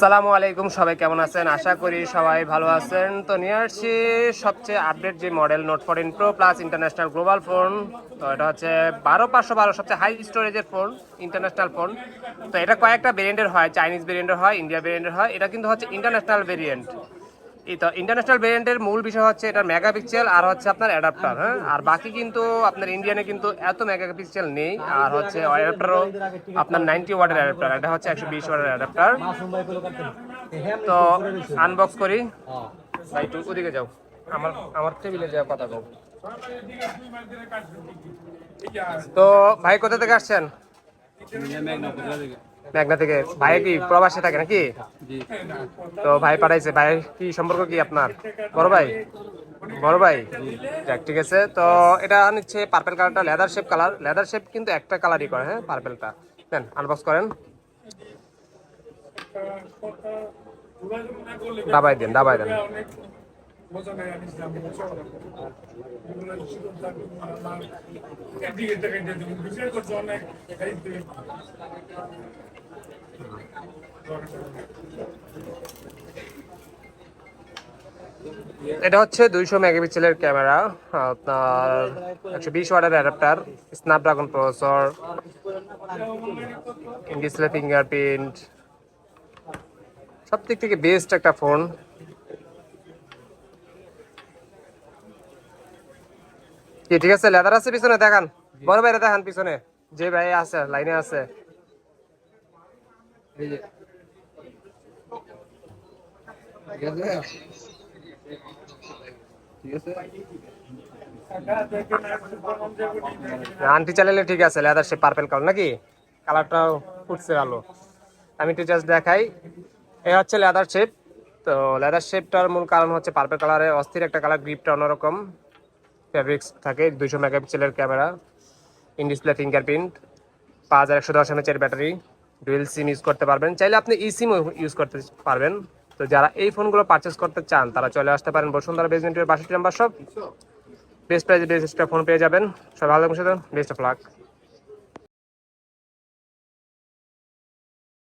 সালামু আলাইকুম, সবাই কেমন আছেন? আশা করি সবাই ভালো আছেন। তো নিয়ে আসছি সবচেয়ে আপডেট যে model note fourteen pro plus international global phone তো এটা হচ্ছে বারো পাঁচশো বারো, সবচেয়ে হাই স্টোরেজের ফোন ইন্টারন্যাশনাল ফোন তো এটা কয়েকটা ভেরিয়েন্টের হয় চাইনিজ ভেরিয়েন্টের হয় ইন্ডিয়া ভেরিয়েন্টের হয়, এটা কিন্তু হচ্ছে ইন্টারন্যাশনাল ভেরিয়েন্ট তো ইন্টারন্যাশনাল ভেরিয়েন্টের মূল বিষয় হচ্ছে এটার মেগাপিক্সেল আর হচ্ছে আপনার অ্যাডাপ্টার হ্যাঁ? আর বাকি কিন্তু আপনার ইন্ডিয়ানে কিন্তু এত মেগাপিক্সেল নেই। আর হচ্ছে অ্যাডাপ্টারও আপনার নাইনটি ওয়াটের অ্যাডাপ্টার এটা হচ্ছে একশো বিশ ওয়াটের অ্যাডাপ্টার তো আনবক্স করি। একটু ওদিকে যাও। আমার আমার টেবিলে যাও কথা বল তো ভাই, কোথা থেকে আসছেন? মেঘনা থেকে। ভাই কি প্রবাসে থাকে নাকি? তো ভাই পাঠাইছে। ভাই কি সম্পর্ক কি আপনার? বড় ভাই? বড় ভাই? যাক ঠিক আছে। তো এটা নিচ্ছে পার্পেল কালারটা leather shape colour leather shape কিন্তু একটা কালারই করে হ্যাঁ পার্পেলটা দেন আনবক্স করেন। দাবাই দেন দাবাই দেন। এটা হচ্ছে দুইশো মেগাপিক্সেলের ক্যামেরা, আপনার একশো বিশ ওয়াটের adapter Snapdragon processor display fingerprint সব দিক থেকে বেস্ট একটা ফোন কি ঠিক আছে লেদার আছে পিছনে দেখান। বড় ভাইরা দেখান পিছনে। যে ভাই আছে লাইনে আছে। আন্টি চালালে ঠিক আছে লেদার সে পার্পেল কালার নাকি? কালারটাও ফুটছে ভালো। আমি একটু জাস্ট দেখাই। এ হচ্ছে লেদার শেপ তো লেদার শেপটার মূল কারণ হচ্ছে পার্পেল কালারে অস্থির একটা কালার গ্রিপটা অন্যরকম। ফেব্রিক্স থাকে, দুইশো মেগাপিক্সেলের ক্যামেরা ইন ডিসপ্লে ফিঙ্গারপ্রিন্ট পাঁচ হাজার একশো দশ এমএচের ব্যাটারি ডুয়েল সিম ইউজ করতে পারবেন। চাইলে আপনি ই সিমও ইউজ করতে পারবেন। তো যারা এই ফোনগুলো পারচেস করতে চান, তারা চলে আসতে পারেন বসুন্ধরা বেজমেন্টের বাষট্টি নাম্বার সব বেস্ট প্রাইজে বেস্ট ফোন পেয়ে যাবেন। সব ভালো থাকুন বেস্ট অফ লাক